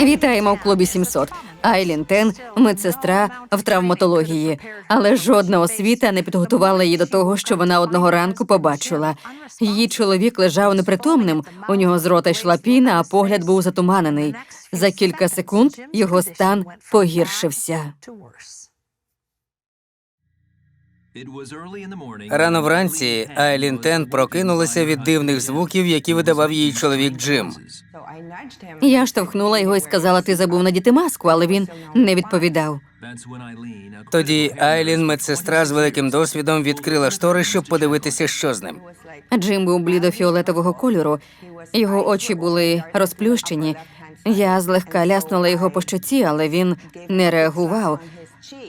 Вітаємо в клубі 700. Айлін Тен, медсестра в травматології, але жодна освіта не підготувала її до того, що вона одного ранку побачила. Її чоловік лежав непритомним. У нього з рота йшла піна, а погляд був затуманений. За кілька секунд його стан погіршився. Рано вранці Айлін Тен прокинулася від дивних звуків, які видавав її чоловік Джим. Я штовхнула його і сказала: ти забув надіти маску, але він не відповідав. Тоді Айлін, медсестра з великим досвідом, відкрила штори, щоб подивитися, що з ним. Джим був блідо-фіолетового кольору. Його очі були розплющені. Я злегка ляснула його по щоці, але він не реагував.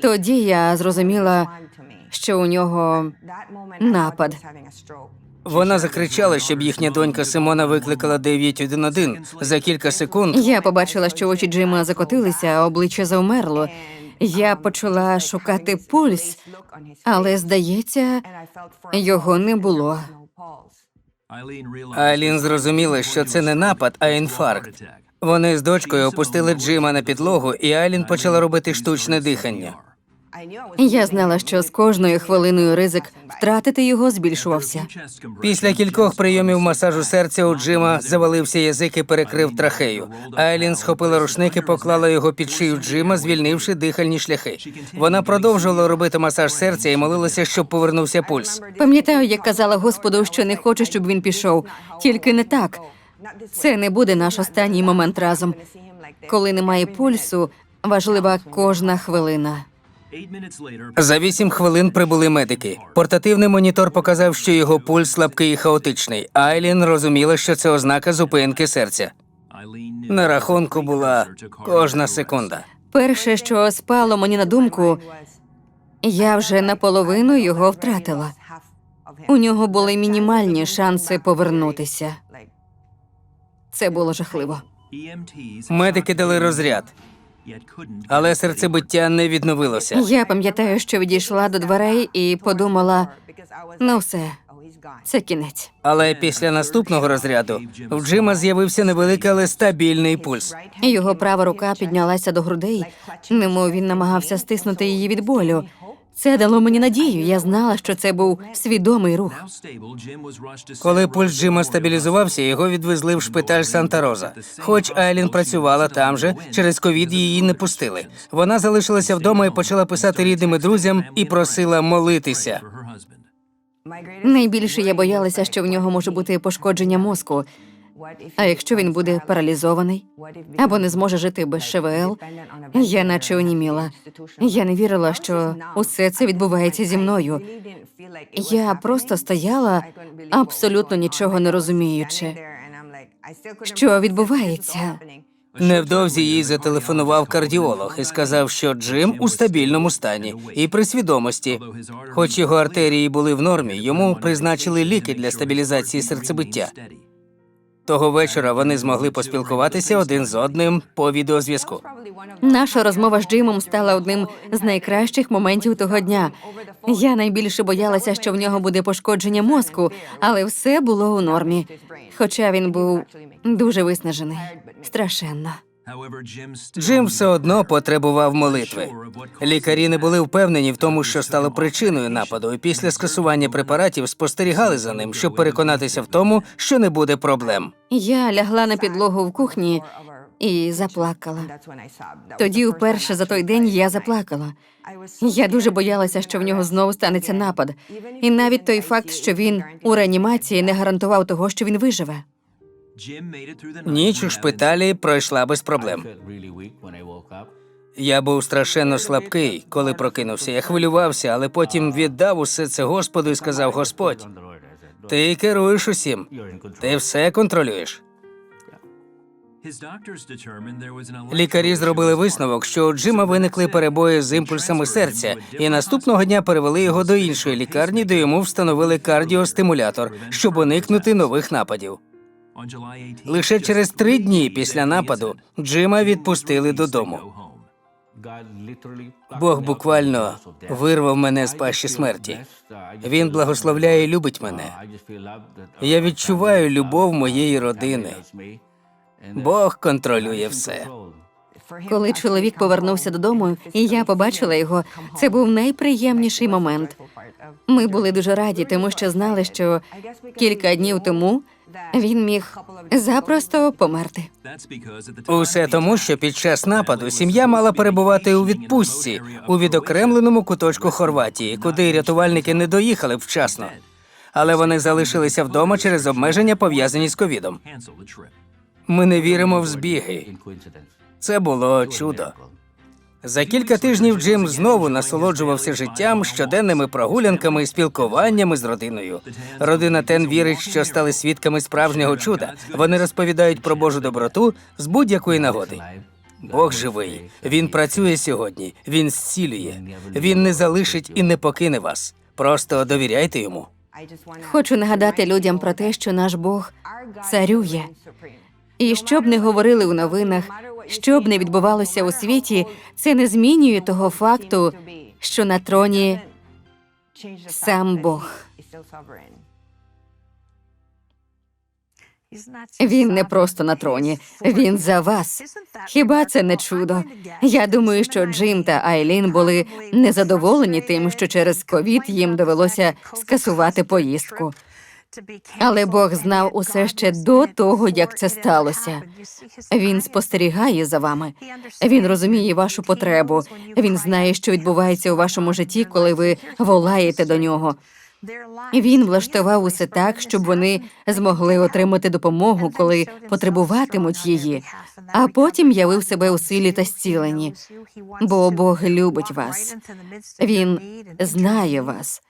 Тоді я зрозуміла, що у нього напад. Вона закричала, щоб їхня донька Симона викликала 911. За кілька секунд Я побачила, що очі Джима закотилися, а обличчя завмерло. Я почала шукати пульс, але здається, його не було. Айлін зрозуміла, що це не напад, а інфаркт. Вони з дочкою опустили Джима на підлогу, і Айлін почала робити штучне дихання. Я знала, що з кожною хвилиною ризик втратити його збільшувався. Після кількох прийомів масажу серця у Джима завалився язик і перекрив трахею. Айлін схопила рушник і поклала його під шию Джима, звільнивши дихальні шляхи. Вона продовжувала робити масаж серця і молилася, щоб повернувся пульс. Пам'ятаю, як казала Господу, що не хочу, щоб він пішов. Тільки не так. Це не буде наш останній момент разом. Коли немає пульсу, важлива кожна хвилина. За вісім хвилин прибули медики. Портативний монітор показав, що його пульс слабкий і хаотичний. Айлін розуміла, що це ознака зупинки серця. На рахунку була кожна секунда. Перше, що спало мені на думку, я вже наполовину його втратила. У нього були мінімальні шанси повернутися. Це було жахливо. Медики дали розряд, але серцебиття не відновилося. Я пам'ятаю, що відійшла до дверей і подумала: ну все, це кінець. Але після наступного розряду в Джима з'явився невеликий, але стабільний пульс. Його права рука піднялася до грудей, немов він намагався стиснути її від болю. Це дало мені надію. Я знала, що це був свідомий рух. Коли пульс Джима стабілізувався, його відвезли в шпиталь Санта Роза. Хоч Айлін працювала там же, через ковід її не пустили. Вона залишилася вдома і почала писати рідним і друзям і просила молитися. Найбільше я боялася, що в нього може бути пошкодження мозку. А якщо він буде паралізований або не зможе жити без ШВЛ, я наче оніміла. Я не вірила, що усе це відбувається зі мною. Я просто стояла, абсолютно нічого не розуміючи. Що відбувається? Невдовзі їй зателефонував кардіолог і сказав, що Джим у стабільному стані і при свідомості. Хоч його артерії були в нормі, йому призначили ліки для стабілізації серцебиття. Того вечора вони змогли поспілкуватися один з одним по відеозв'язку. Наша розмова з Джимом стала одним з найкращих моментів того дня. Я найбільше боялася, що в нього буде пошкодження мозку, але все було у нормі. Хоча він був дуже виснажений, страшенно. Джим все одно потребував молитви. Лікарі не були впевнені в тому, що стало причиною нападу, і після скасування препаратів спостерігали за ним, щоб переконатися в тому, що не буде проблем. Я лягла на підлогу в кухні і заплакала. Тоді, вперше за той день, я заплакала. Я дуже боялася, що в нього знову станеться напад. І навіть той факт, що він у реанімації, не гарантував того, що він виживе. Ніч у шпиталі пройшла без проблем. Я був страшенно слабкий, коли прокинувся. Я хвилювався, але потім віддав усе це Господу і сказав: Господь, ти керуєш усім, ти все контролюєш. Лікарі зробили висновок, що у Джима виникли перебої з імпульсами серця, і наступного дня перевели його до іншої лікарні, де йому встановили кардіостимулятор, щоб уникнути нових нападів. Лише через три дні після нападу Джима відпустили додому. Бог буквально вирвав мене з пащі смерті. Він благословляє і любить мене. Я відчуваю любов моєї родини. Бог контролює все. Коли чоловік повернувся додому, і я побачила його, це був найприємніший момент. Ми були дуже раді, тому що знали, що кілька днів тому він міг запросто померти. Усе тому, що під час нападу сім'я мала перебувати у відпустці у відокремленому куточку Хорватії, куди рятувальники не доїхали б вчасно. Але вони залишилися вдома через обмеження, пов'язані з ковідом. Ми не віримо в збіги. Це було чудо. За кілька тижнів Джим знову насолоджувався життям, щоденними прогулянками і спілкуваннями з родиною. Родина Тен вірить, що стали свідками справжнього чуда. Вони розповідають про Божу доброту з будь-якої нагоди. Бог живий. Він працює сьогодні. Він зцілює. Він не залишить і не покине вас. Просто довіряйте йому. Хочу нагадати людям про те, що наш Бог царює. І що б не говорили у новинах, що б не відбувалося у світі, це не змінює того факту, що на троні сам Бог. Він не просто на троні, він за вас. Хіба це не чудо? Я думаю, що Джим та Айлін були незадоволені тим, що через ковід їм довелося скасувати поїздку. Але Бог знав усе ще до того, як це сталося. Він спостерігає за вами. Він розуміє вашу потребу. Він знає, що відбувається у вашому житті, коли ви волаєте до нього. Він влаштував усе так, щоб вони змогли отримати допомогу, коли потребуватимуть її, а потім явив себе у силі та зціленні. Бо Бог любить вас. Він знає вас.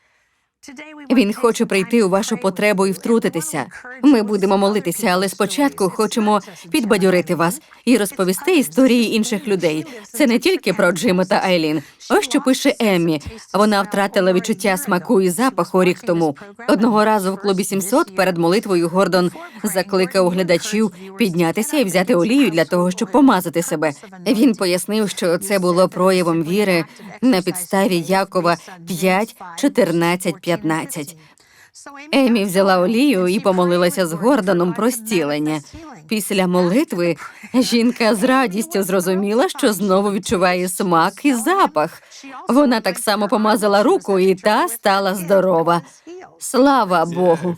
Він хоче прийти у вашу потребу і втрутитися. Ми будемо молитися, але спочатку хочемо підбадьорити вас і розповісти історії інших людей. Це не тільки про Джима та Айлін. Ось що пише Еммі. Вона втратила відчуття смаку і запаху рік тому. Одного разу в клубі 700 перед молитвою Гордон закликав глядачів піднятися і взяти олію для того, щоб помазати себе. Він пояснив, що це було проявом віри на підставі Якова 5, 14, 15. Емі взяла олію і помолилася з Гордоном про зцілення. Після молитви жінка з радістю зрозуміла, що знову відчуває смак і запах. Вона так само помазала руку, і та стала здорова. Слава Богу!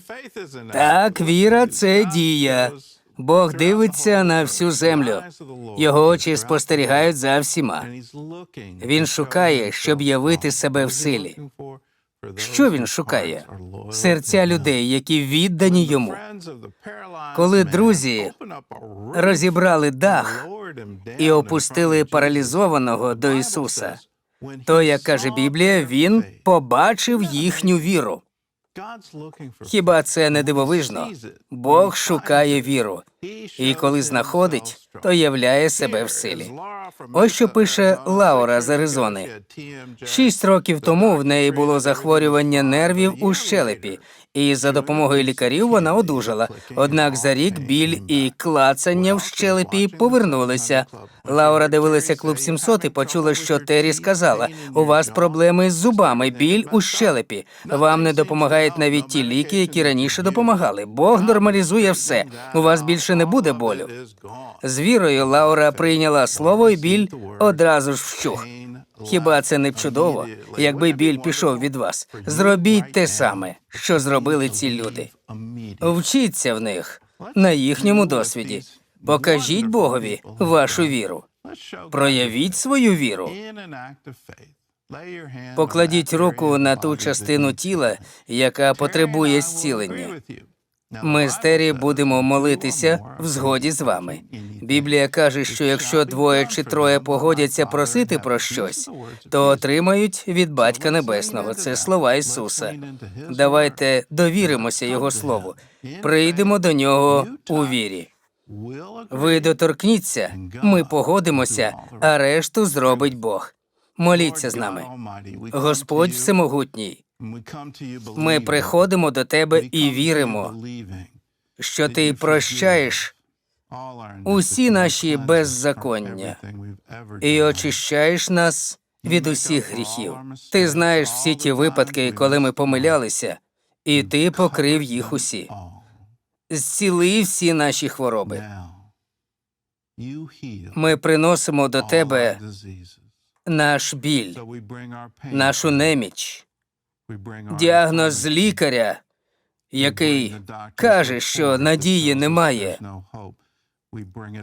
Так, віра це дія. Бог дивиться на всю землю. Його очі спостерігають за всіма. Він шукає, щоб явити себе в силі. Що він шукає? Серця людей, які віддані йому. Коли друзі Розібрали дах і опустили паралізованого до Ісуса. То, як каже Біблія, він побачив їхню віру. Хіба це не дивовижно? Бог шукає віру, і коли знаходить, то являє себе в силі. Ось що пише Лаура з Аризони. Шість років тому в неї було захворювання нервів у щелепі, і за допомогою лікарів вона одужала. Однак за рік біль і клацання в щелепі повернулися. Лаура дивилася клуб 700 і почула, що Террі сказала: у вас проблеми з зубами, біль у щелепі. Вам не допомагають навіть ті ліки, які раніше допомагали. Бог нормалізує все. У вас більше не буде болю. З вірою Лаура прийняла слово, і біль одразу ж вщух. Хіба це не чудово, якби біль пішов від вас? Зробіть те саме, що зробили ці люди. Вчіться в них на їхньому досвіді. Покажіть Богові вашу віру. Проявіть свою віру. Покладіть руку на ту частину тіла, яка потребує зцілення. Ми з Террі будемо молитися в згоді з вами. Біблія каже, що якщо двоє чи троє погодяться просити про щось, то отримають від Батька Небесного. Це слова Ісуса. Давайте довіримося Його слову. Прийдемо до нього у вірі. Ви доторкніться, ми погодимося, а решту зробить Бог. Моліться з нами. Господь всемогутній. Ми приходимо до тебе і віримо, що ти прощаєш усі наші беззаконня і очищаєш нас від усіх гріхів. Ти знаєш всі ті випадки, коли ми помилялися, і ти покрив їх усі. Зціли всі наші хвороби. Ми приносимо до тебе наш біль, нашу неміч, діагноз лікаря, який каже, що надії немає.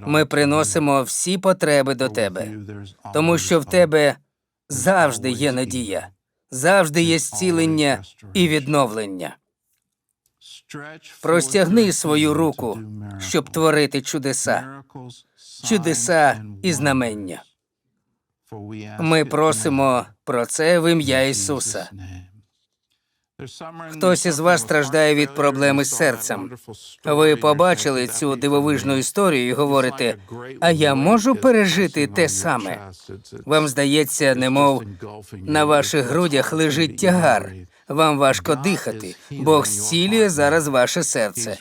Ми приносимо всі потреби до тебе, тому що в тебе завжди є надія, завжди є зцілення і відновлення. Простягни свою руку, щоб творити чудеса, чудеса і знамення. Ми просимо про це в ім'я Ісуса. Хтось із вас страждає від проблеми з серцем. Ви побачили цю дивовижну історію і говорите, а я можу пережити те саме. Вам здається, немов на ваших грудях лежить тягар. Вам важко дихати. Бог зцілює зараз ваше серце.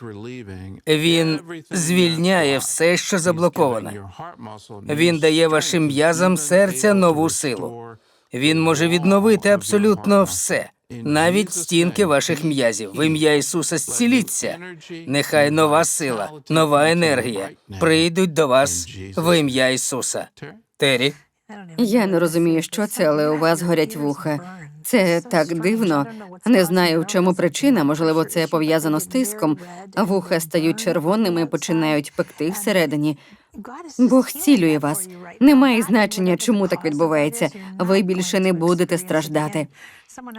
Він звільняє все, що заблоковане. Він дає вашим м'язам серця нову силу. Він може відновити абсолютно все, навіть стінки ваших м'язів. В ім'я Ісуса зціліться. Нехай нова сила, нова енергія прийдуть до вас в ім'я Ісуса. Тері, Я не розумію, що це, але у вас горять вуха. Це так дивно. Не знаю, в чому причина. Можливо, це пов'язано з тиском. Вуха стають червоними, починають пекти всередині. Бог зцілює вас. Немає значення, чому так відбувається. Ви більше не будете страждати.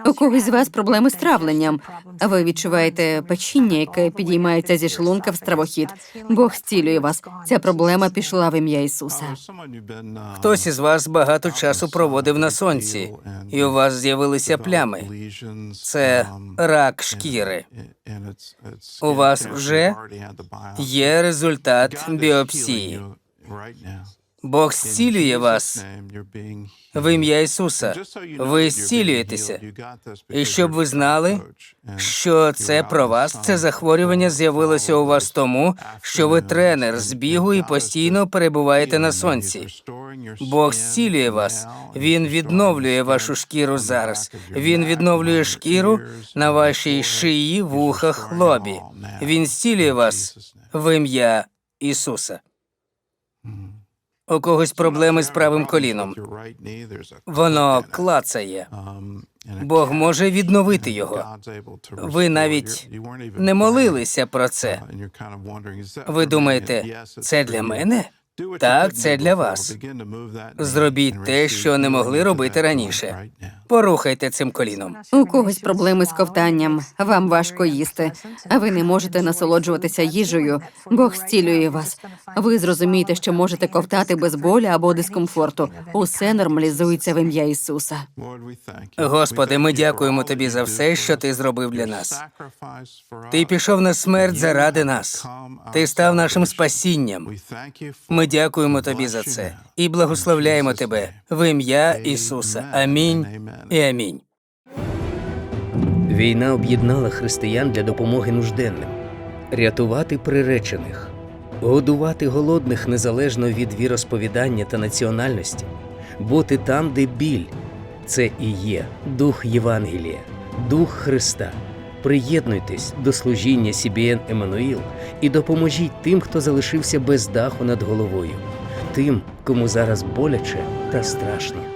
У когось з вас проблеми з травленням. А ви відчуваєте печіння, яке підіймається зі шлунка в стравохід. Бог зцілює вас. Ця проблема пішла в ім'я Ісуса. хтось із вас багато часу проводив на сонці, і у вас з'явилися плями. Це рак шкіри. У вас вже Є результат біопсії. Бог зцілює вас в ім'я Ісуса. Ви зцілюєтеся. І щоб ви знали, що це про вас, це захворювання з'явилося у вас тому, що ви тренер з бігу і постійно перебуваєте на сонці. Бог зцілює вас. Він відновлює вашу шкіру зараз. Він відновлює шкіру на вашій шиї, вухах, лобі. Він зцілює вас в ім'я Ісуса. У когось проблеми з правим коліном. Воно клацає. Бог може відновити його. Ви навіть не молилися про це. Ви думаєте, це для мене? Так, це для вас. Зробіть те, що не могли робити раніше. Порухайте цим коліном. У когось проблеми з ковтанням, вам важко їсти, а ви не можете насолоджуватися їжею. Бог зцілює вас. Ви зрозумієте, що можете ковтати без болю або дискомфорту. Усе нормалізується в ім'я Ісуса. Господи, ми дякуємо тобі за все, що ти зробив для нас. Ти пішов на смерть заради нас. Ти став нашим спасінням. Ми дякуємо тобі за це і благословляємо тебе в ім'я Ісуса. Амінь і амінь. Війна об'єднала християн для допомоги нужденним, рятувати приречених, годувати голодних незалежно від віросповідання та національності, бути там, де біль. Це і є дух Євангелія, дух Христа. Приєднуйтесь до служіння CBN Еммануїл і допоможіть тим, хто залишився без даху над головою, тим, кому зараз боляче та страшно.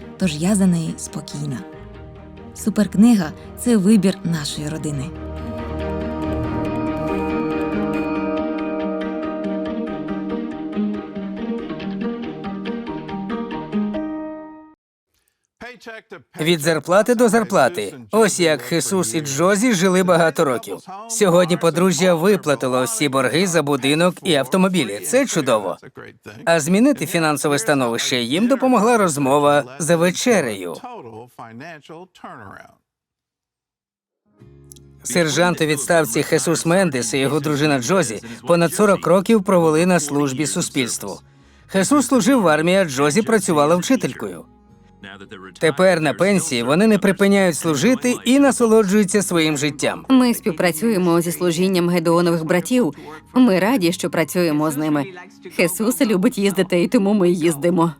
тож я за неї спокійна. Суперкнига це вибір нашої родини. Від зарплати до зарплати. Ось як Хисус і Джозі жили багато років. Сьогодні подружжя виплатило всі борги за будинок і автомобілі. Це чудово. А змінити фінансове становище їм допомогла розмова за вечерею. Сержант у відставці Хесус Мендес і його дружина Джозі понад 40 років провели на службі суспільству. Хесус служив в армії, а Джозі працювала вчителькою. Тепер на пенсії вони не припиняють служити і насолоджуються своїм життям. Ми співпрацюємо зі служінням Гедеонових братів. Ми раді, що працюємо з ними. Хесус любить їздити, і тому ми їздимо.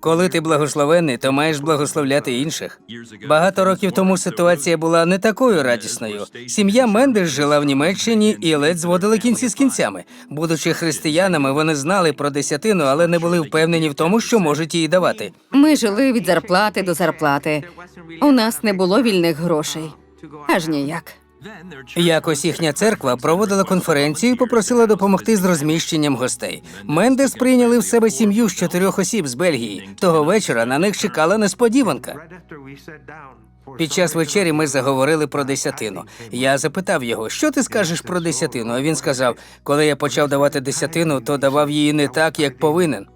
Коли ти благословений, то маєш благословляти інших. Багато років тому ситуація була не такою радісною. Сім'я Мендес жила в Німеччині і ледь зводили кінці з кінцями. Будучи християнами, вони знали про десятину, але не були впевнені в тому, що можуть її давати. Ми жили від зарплати до зарплати. У нас не було вільних грошей. Аж ніяк. Якось їхня церква проводила конференцію і попросила допомогти з розміщенням гостей. Мендес прийняли в себе сім'ю з чотирьох осіб з Бельгії. Того вечора на них чекала несподіванка. Під час вечері ми заговорили про десятину. Я запитав його, що ти скажеш про десятину? А він сказав: коли я почав давати десятину, то давав її не так, як повинен.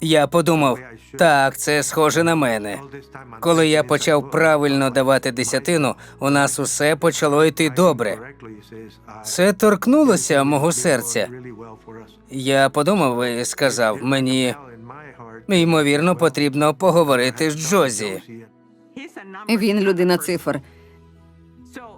Я подумав, так, це схоже на мене. Коли я почав правильно давати десятину, у нас усе почало йти добре. Це торкнулося мого серця. Я подумав і сказав, мені ймовірно потрібно поговорити з Джозі. Він людина цифр.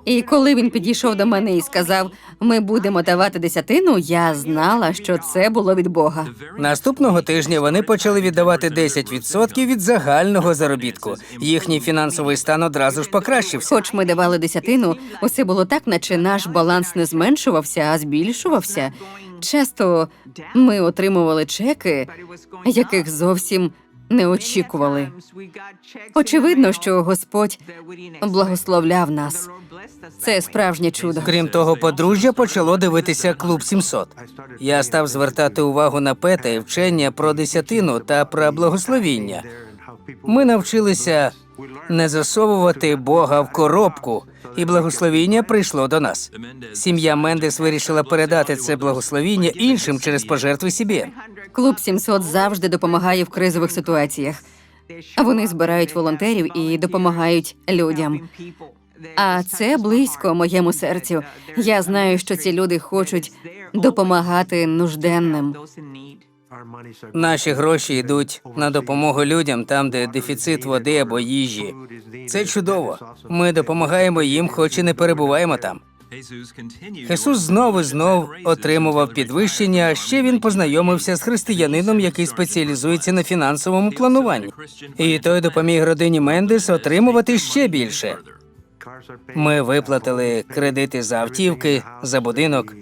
І коли він підійшов до мене і сказав, ми будемо давати десятину, я знала, що це було від Бога. Наступного тижня вони почали віддавати 10% від загального заробітку. Їхній фінансовий стан одразу ж покращився. Хоч ми давали десятину, усе було так, наче наш баланс не зменшувався, а збільшувався. Часто ми отримували чеки, яких зовсім не очікували. Очевидно, що Господь благословляв нас. Це справжнє чудо. Крім того, подружжя почало дивитися клуб 700. Я став звертати увагу на пета і вчення про десятину та про благословіння. Ми навчилися не засовувати Бога в коробку, і благословіння прийшло до нас. Сім'я Мендес вирішила передати це благословіння іншим через пожертви собі. Клуб 700 завжди допомагає в кризових ситуаціях. Вони збирають волонтерів і допомагають людям. А це близько моєму серцю. Я знаю, що ці люди хочуть допомагати нужденним. Наші гроші йдуть на допомогу людям там, де дефіцит води або їжі. Це чудово. Ми допомагаємо їм, хоч і не перебуваємо там. Хесус знову і знов отримував підвищення. а Ще він познайомився з християнином, який спеціалізується на фінансовому плануванні. І той допоміг родині Мендес отримувати ще більше. Ми виплатили кредити за автівки, за будинок.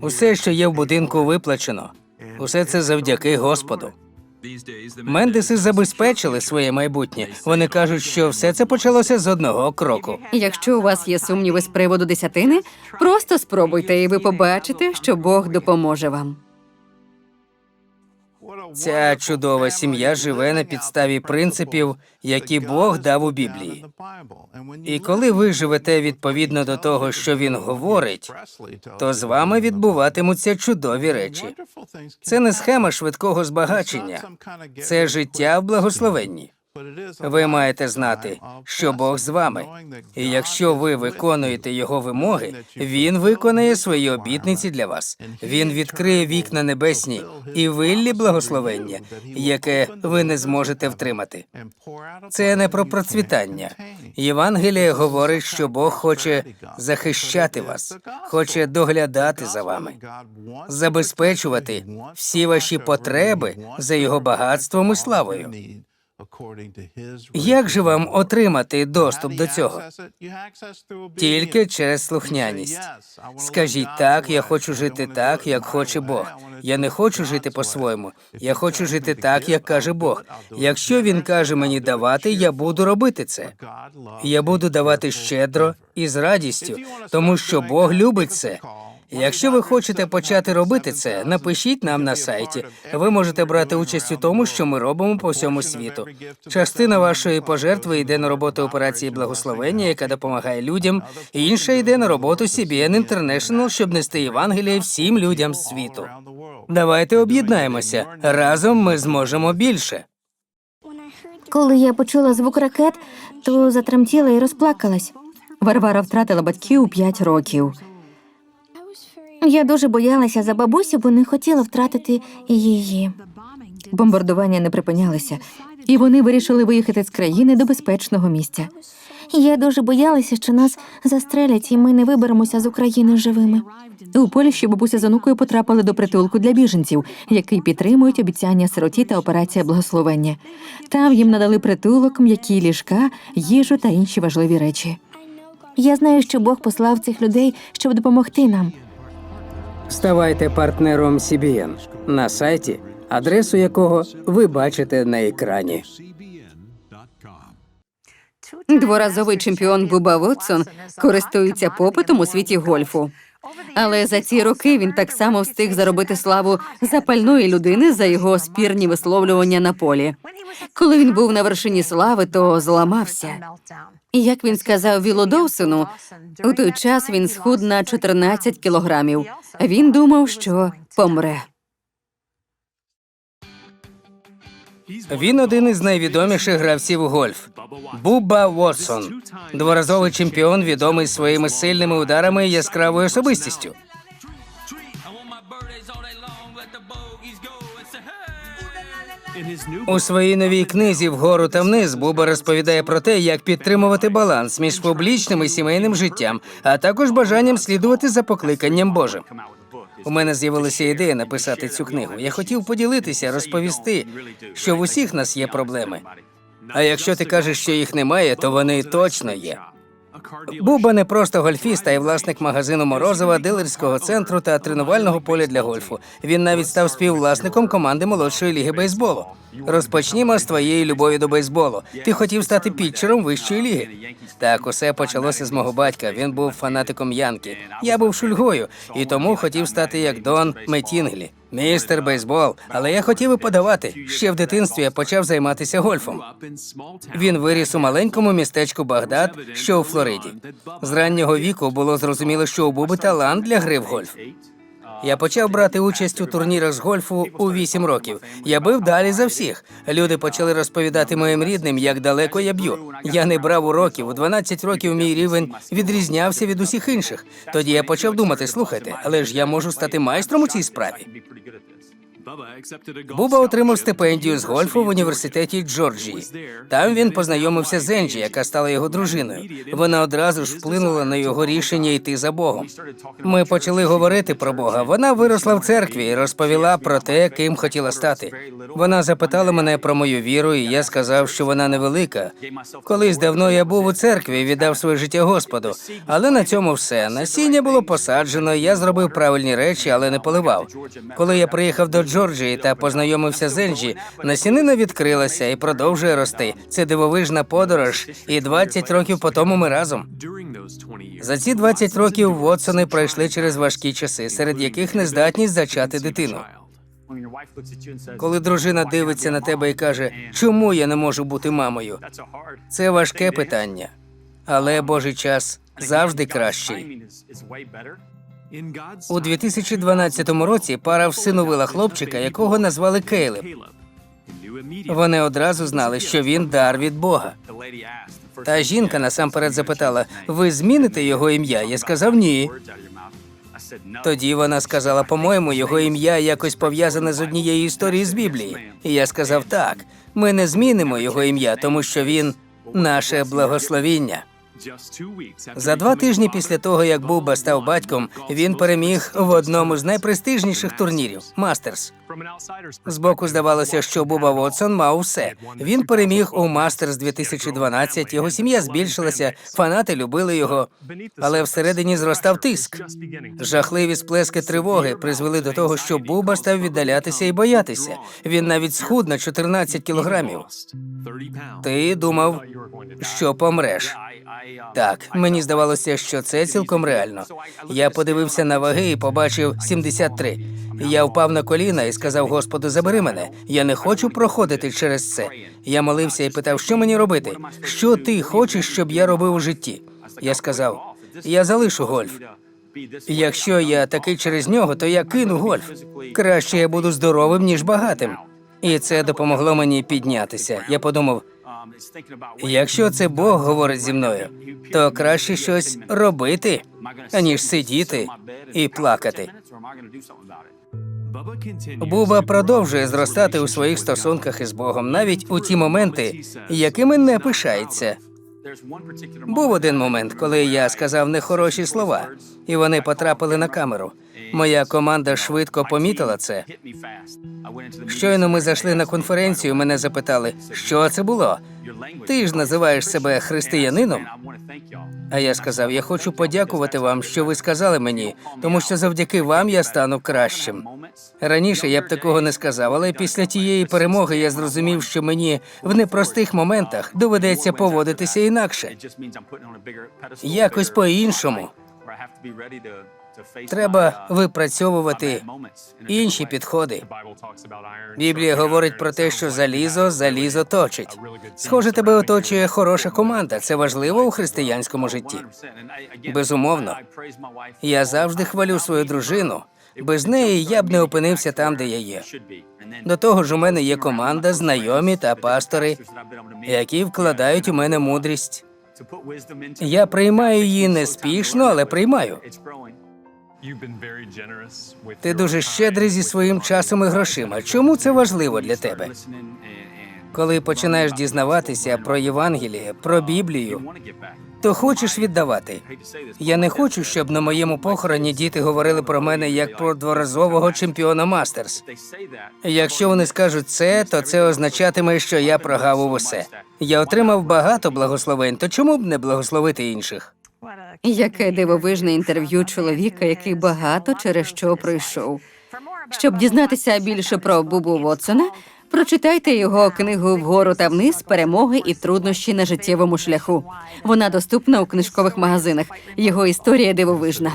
Усе, що є в будинку, виплачено. Усе це завдяки Господу. Мендеси забезпечили своє майбутнє. Вони кажуть, що все це почалося з одного кроку. Якщо у вас є сумніви з приводу десятини, просто спробуйте, і ви побачите, що Бог допоможе вам. Ця чудова сім'я живе на підставі принципів, які Бог дав у Біблії. І коли ви живете відповідно до того, що він говорить, то з вами відбуватимуться чудові речі. Це не схема швидкого збагачення, це життя в благословенні. Ви маєте знати, що Бог з вами, і якщо ви виконуєте його вимоги, він виконає свої обітниці для вас. Він відкриє вікна небесні і виллі благословення, яке ви не зможете втримати. Це не про процвітання. Євангеліє говорить, що Бог хоче захищати вас, хоче доглядати за вами, забезпечувати всі ваші потреби за його багатством і славою. Як же вам отримати доступ до цього? Тільки через слухняність. Скажіть так, я хочу жити так, як хоче Бог. Я не хочу жити по-своєму. Я хочу жити так, як каже Бог. Якщо він каже мені давати, я буду робити це. Я буду давати щедро і з радістю, тому що Бог любить це. Якщо ви хочете почати робити це, напишіть нам на сайті. Ви можете брати участь у тому, що ми робимо по всьому світу. Частина вашої пожертви йде на роботу операції благословення, яка допомагає людям. Інша йде на роботу CBN International, щоб нести Євангеліє всім людям світу. Давайте об'єднаємося. Разом ми зможемо більше. Коли я почула звук ракет, то затремтіла і розплакалась. Варвара втратила батьків у 5 років. Я дуже боялася за бабусю, бо не хотіла втратити її. Бомбардування не припинялися, і вони вирішили виїхати з країни до безпечного місця. Я дуже боялася, що нас застрелять, і ми не виберемося з України живими. У Польщі бабуся з онукою потрапили до притулку для біженців, який підтримують обіцяння сироті та операція благословення. Там їм надали притулок, м'які ліжка, їжу та інші важливі речі. Я знаю, що Бог послав цих людей, щоб допомогти нам. Ставайте партнером CBN на сайті, адресу якого ви бачите на екрані. Дворазовий чемпіон Буба Вотсон користується попитом у світі гольфу. Але за ці роки він так само встиг заробити славу запальної людини за його спірні висловлювання на полі. Коли він був на вершині слави, то зламався. Як він сказав Віло Доусону, у той час він схуд на 14 кілограмів. Він думав, що помре. Він один із найвідоміших гравців у гольф. Буба Уотсон. дворазовий чемпіон, відомий своїми сильними ударами і яскравою особистістю. У своїй новій книзі Вгору та вниз Буба розповідає про те, як підтримувати баланс між публічним і сімейним життям, а також бажанням слідувати за покликанням Божим. У мене з'явилася ідея написати цю книгу. Я хотів поділитися, розповісти, що в усіх нас є проблеми. А якщо ти кажеш, що їх немає, то вони точно є. Буба не просто гольфіст, а й власник магазину Морозова, дилерського центру та тренувального поля для гольфу. Він навіть став співвласником команди молодшої ліги бейсболу. Розпочнімо з твоєї любові до бейсболу. Ти хотів стати пітчером вищої ліги. Так, усе почалося з мого батька. Він був фанатиком Янки. Я був шульгою і тому хотів стати як Дон Метінглі. Містер бейсбол, але я хотів і подавати. Ще в дитинстві я почав займатися гольфом. Він виріс у маленькому містечку Багдад, що у Флориді. З раннього віку було зрозуміло, що у Буби талант для гри в гольф. Я почав брати участь у турнірах з гольфу у 8 років. Я бив далі за всіх. Люди почали розповідати моїм рідним, як далеко я б'ю. Я не брав уроків. У 12 років мій рівень відрізнявся від усіх інших. Тоді я почав думати: слухайте, але ж я можу стати майстром у цій справі. Буба отримав стипендію з гольфу в університеті Джорджії. Там він познайомився з Енджі, яка стала його дружиною. Вона одразу ж вплинула на його рішення йти за Богом. Ми почали говорити про Бога. Вона виросла в церкві і розповіла про те, ким хотіла стати. Вона запитала мене про мою віру, і я сказав, що вона невелика. Колись давно я був у церкві і віддав своє життя Господу. Але на цьому все. Насіння було посаджено. Я зробив правильні речі, але не поливав. Коли я приїхав до Джорджії та познайомився з Енджі, насінина відкрилася і продовжує рости. Це дивовижна подорож, і 20 років по тому ми разом. За ці 20 років Вотсони пройшли через важкі часи, серед яких нездатність зачати дитину. Коли дружина дивиться на тебе і каже, чому я не можу бути мамою? Це важке питання, але Божий час завжди кращий. У 2012 році пара всиновила хлопчика, якого назвали Кейлеб. Вони одразу знали, що він дар від Бога. Та жінка насамперед запитала: ви зміните його ім'я? Я сказав ні. Тоді вона сказала: по-моєму, його ім'я якось пов'язане з однією історією з Біблії. І я сказав: так, ми не змінимо його ім'я, тому що він наше благословіння. За два тижні після того, як Буба став батьком, він переміг в одному з найпрестижніших турнірів Мастерс. Збоку здавалося, що Буба Вотсон мав все. Він переміг у Мастерс 2012, Його сім'я збільшилася, фанати любили його, але всередині зростав тиск. Жахливі сплески тривоги призвели до того, що Буба став віддалятися і боятися. Він навіть схуд на 14 кілограмів. Ти думав, що помреш. Так, мені здавалося, що це цілком реально. Я подивився на ваги і побачив 73. Я впав на коліна і сказав Господу, забери мене. Я не хочу проходити через це. Я молився і питав, що мені робити? Що ти хочеш, щоб я робив у житті? Я сказав: я залишу гольф. Якщо я такий через нього, то я кину гольф. Краще я буду здоровим, ніж багатим. І це допомогло мені піднятися. Я подумав, Якщо це Бог говорить зі мною, то краще щось робити, аніж сидіти і плакати. Буба продовжує зростати у своїх стосунках із Богом, навіть у ті моменти, якими не пишається. Був один момент, коли я сказав нехороші слова, і вони потрапили на камеру. Моя команда швидко помітила це. Щойно ми зайшли на конференцію. Мене запитали, що це було. Ти ж називаєш себе християнином? А я сказав: я хочу подякувати вам, що ви сказали мені, тому що завдяки вам я стану кращим. Раніше я б такого не сказав, але після тієї перемоги я зрозумів, що мені в непростих моментах доведеться поводитися інакше. Якось по-іншому. Треба випрацьовувати інші підходи. Біблія говорить про те, що залізо залізо точить. Схоже, тебе оточує хороша команда. Це важливо у християнському житті. Безумовно. Я завжди хвалю свою дружину. Без неї я б не опинився там, де я є. До того ж, у мене є команда, знайомі та пастори, які вкладають у мене мудрість. Я приймаю її неспішно, але приймаю. Ти дуже щедрий зі своїм часом і грошима. Чому це важливо для тебе? Коли починаєш дізнаватися про Євангеліє, про Біблію, то хочеш віддавати. Я не хочу, щоб на моєму похороні діти говорили про мене як про дворазового чемпіона Мастерс. Якщо вони скажуть це, то це означатиме, що я прогав усе. Я отримав багато благословень, то чому б не благословити інших? Яке дивовижне інтерв'ю чоловіка, який багато через що пройшов. Щоб дізнатися більше про Бубу Вотсона, прочитайте його книгу Вгору та вниз перемоги і труднощі на життєвому шляху. Вона доступна у книжкових магазинах. Його історія дивовижна.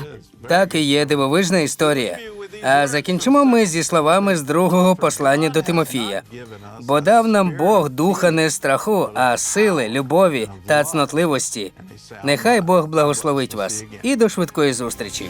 Так і є дивовижна історія. А закінчимо ми зі словами з другого послання до Тимофія. Бо дав нам Бог духа не страху, а сили, любові та цнотливості. Нехай Бог благословить вас і до швидкої зустрічі.